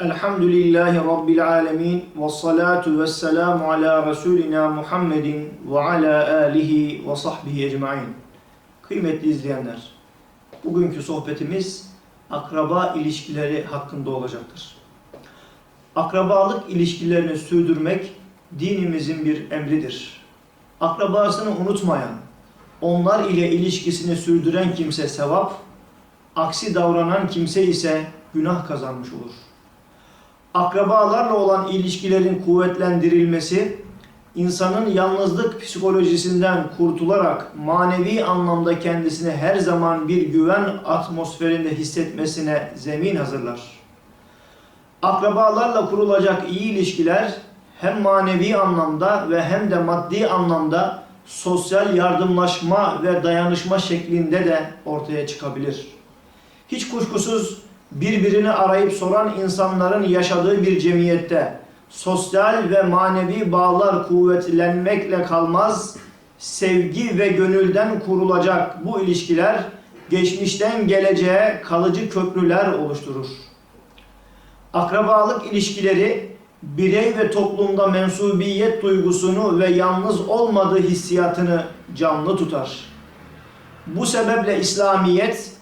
Elhamdülillahi Rabbil alemin ve salatu ve selamu ala Resulina Muhammedin ve ala alihi ve sahbihi ecmain. Kıymetli izleyenler, bugünkü sohbetimiz akraba ilişkileri hakkında olacaktır. Akrabalık ilişkilerini sürdürmek dinimizin bir emridir. Akrabasını unutmayan, onlar ile ilişkisini sürdüren kimse sevap, aksi davranan kimse ise günah kazanmış olur. Akrabalarla olan ilişkilerin kuvvetlendirilmesi, insanın yalnızlık psikolojisinden kurtularak manevi anlamda kendisini her zaman bir güven atmosferinde hissetmesine zemin hazırlar. Akrabalarla kurulacak iyi ilişkiler hem manevi anlamda ve hem de maddi anlamda sosyal yardımlaşma ve dayanışma şeklinde de ortaya çıkabilir. Hiç kuşkusuz birbirini arayıp soran insanların yaşadığı bir cemiyette sosyal ve manevi bağlar kuvvetlenmekle kalmaz, sevgi ve gönülden kurulacak bu ilişkiler geçmişten geleceğe kalıcı köprüler oluşturur. Akrabalık ilişkileri birey ve toplumda mensubiyet duygusunu ve yalnız olmadığı hissiyatını canlı tutar. Bu sebeple İslamiyet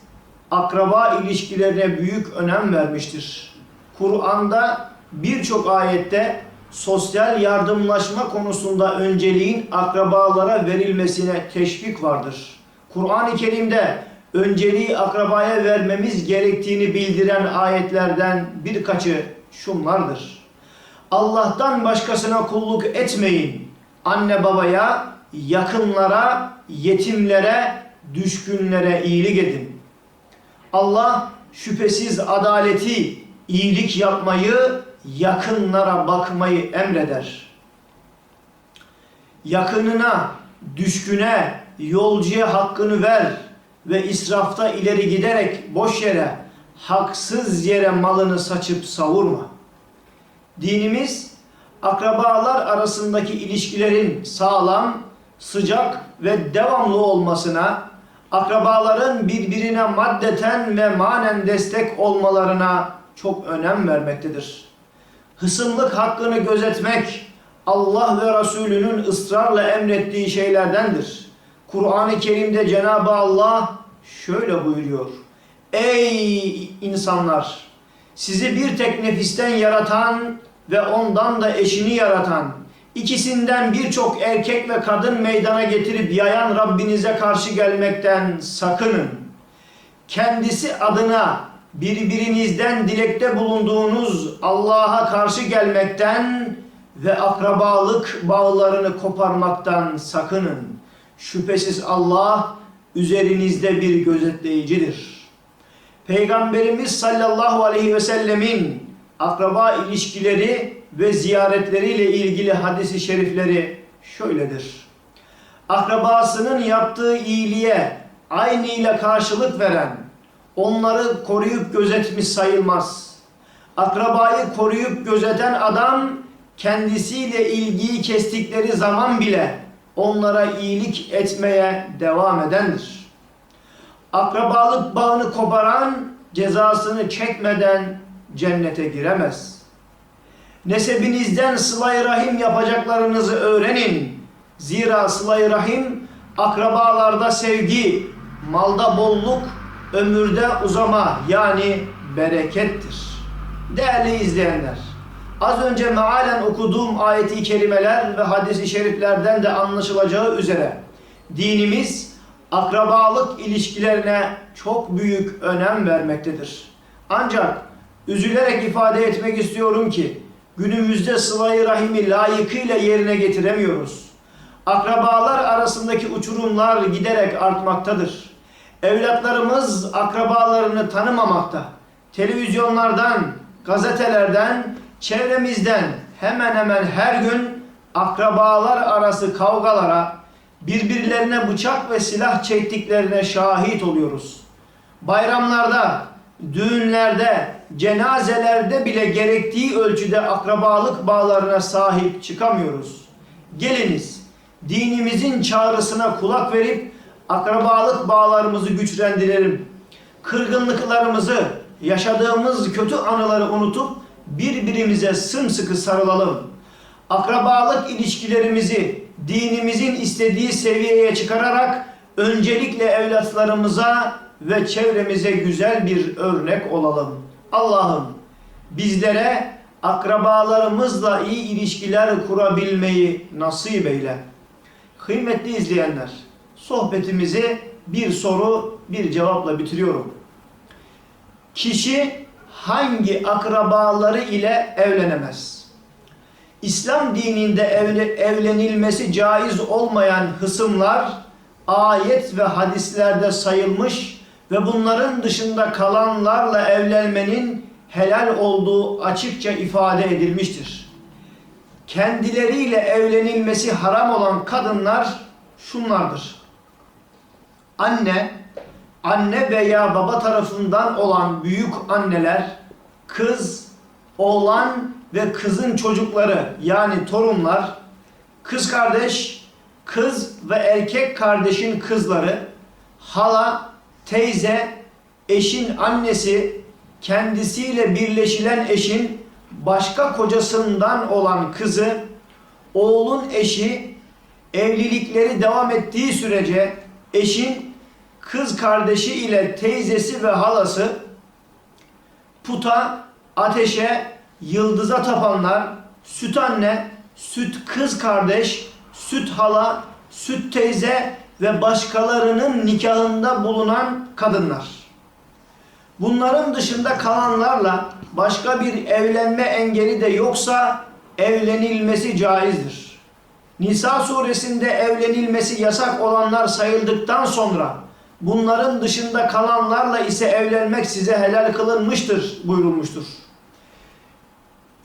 akraba ilişkilerine büyük önem vermiştir. Kur'an'da birçok ayette sosyal yardımlaşma konusunda önceliğin akrabalara verilmesine teşvik vardır. Kur'an-ı Kerim'de önceliği akrabaya vermemiz gerektiğini bildiren ayetlerden birkaçı şunlardır. Allah'tan başkasına kulluk etmeyin. Anne babaya, yakınlara, yetimlere, düşkünlere iyilik edin. Allah şüphesiz adaleti, iyilik yapmayı, yakınlara bakmayı emreder. Yakınına, düşküne, yolcuya hakkını ver ve israfta ileri giderek boş yere, haksız yere malını saçıp savurma. Dinimiz akrabalar arasındaki ilişkilerin sağlam, sıcak ve devamlı olmasına, akrabaların birbirine maddeten ve manen destek olmalarına çok önem vermektedir. Hısımlık hakkını gözetmek Allah ve Resulünün ısrarla emrettiği şeylerdendir. Kur'an-ı Kerim'de Cenab-ı Allah şöyle buyuruyor. Ey insanlar! Sizi bir tek nefisten yaratan ve ondan da eşini yaratan, ikisinden birçok erkek ve kadın meydana getirip yayan Rabbinize karşı gelmekten sakının. Kendisi adına birbirinizden dilekte bulunduğunuz Allah'a karşı gelmekten ve akrabalık bağlarını koparmaktan sakının. Şüphesiz Allah üzerinizde bir gözetleyicidir. Peygamberimiz sallallahu aleyhi ve sellemin akraba ilişkileri ve ziyaretleriyle ilgili hadisi şerifleri şöyledir. Akrabasının yaptığı iyiliğe aynı ile karşılık veren, onları koruyup gözetmiş sayılmaz. Akrabayı koruyup gözeten adam kendisiyle ilgiyi kestikleri zaman bile onlara iyilik etmeye devam edendir. Akrabalık bağını koparan cezasını çekmeden cennete giremez. Nesebinizden sıla rahim yapacaklarınızı öğrenin. Zira sıla rahim akrabalarda sevgi, malda bolluk, ömürde uzama yani berekettir. Değerli izleyenler, az önce mealen okuduğum ayeti kerimeler ve hadisi şeriflerden de anlaşılacağı üzere dinimiz akrabalık ilişkilerine çok büyük önem vermektedir. Ancak üzülerek ifade etmek istiyorum ki günümüzde sıla-i rahimi layıkıyla yerine getiremiyoruz. Akrabalar arasındaki uçurumlar giderek artmaktadır. Evlatlarımız akrabalarını tanımamakta. Televizyonlardan, gazetelerden, çevremizden hemen hemen her gün akrabalar arası kavgalara, birbirlerine bıçak ve silah çektiklerine şahit oluyoruz. Bayramlarda, düğünlerde, cenazelerde bile gerektiği ölçüde akrabalık bağlarına sahip çıkamıyoruz. Geliniz, dinimizin çağrısına kulak verip akrabalık bağlarımızı güçlendirelim. Kırgınlıklarımızı, yaşadığımız kötü anıları unutup birbirimize sımsıkı sarılalım. Akrabalık ilişkilerimizi dinimizin istediği seviyeye çıkararak öncelikle evlatlarımıza ve çevremize güzel bir örnek olalım. Allah'ım bizlere akrabalarımızla iyi ilişkiler kurabilmeyi nasip eyle. Kıymetli izleyenler, sohbetimizi bir soru, bir cevapla bitiriyorum. Kişi hangi akrabaları ile evlenemez? İslam dininde evle- evlenilmesi caiz olmayan hısımlar ayet ve hadislerde sayılmış ve bunların dışında kalanlarla evlenmenin helal olduğu açıkça ifade edilmiştir. Kendileriyle evlenilmesi haram olan kadınlar şunlardır. Anne, anne veya baba tarafından olan büyük anneler, kız, oğlan ve kızın çocukları yani torunlar, kız kardeş, kız ve erkek kardeşin kızları, hala, teyze, eşin annesi, kendisiyle birleşilen eşin başka kocasından olan kızı, oğlun eşi, evlilikleri devam ettiği sürece eşin kız kardeşi ile teyzesi ve halası, puta, ateşe, yıldıza tapanlar, süt anne, süt kız kardeş, süt hala, süt teyze ve başkalarının nikahında bulunan kadınlar. Bunların dışında kalanlarla başka bir evlenme engeli de yoksa evlenilmesi caizdir. Nisa suresinde evlenilmesi yasak olanlar sayıldıktan sonra bunların dışında kalanlarla ise evlenmek size helal kılınmıştır buyurulmuştur.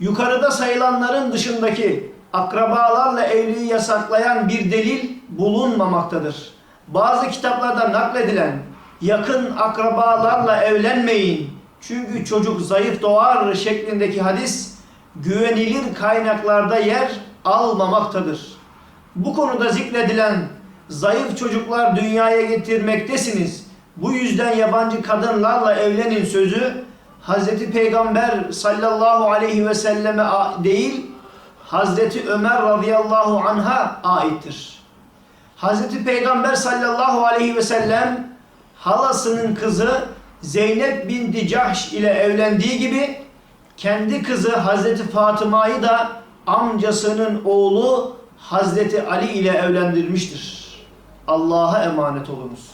Yukarıda sayılanların dışındaki akrabalarla evliliği yasaklayan bir delil bulunmamaktadır. Bazı kitaplarda nakledilen yakın akrabalarla evlenmeyin çünkü çocuk zayıf doğar şeklindeki hadis güvenilir kaynaklarda yer almamaktadır. Bu konuda zikredilen zayıf çocuklar dünyaya getirmektesiniz. Bu yüzden yabancı kadınlarla evlenin sözü Hazreti Peygamber sallallahu aleyhi ve selleme değil Hazreti Ömer radıyallahu anha aittir. Hazreti Peygamber sallallahu aleyhi ve sellem halasının kızı Zeynep binti Cahş ile evlendiği gibi kendi kızı Hazreti Fatıma'yı da amcasının oğlu Hazreti Ali ile evlendirmiştir. Allah'a emanet olunuz.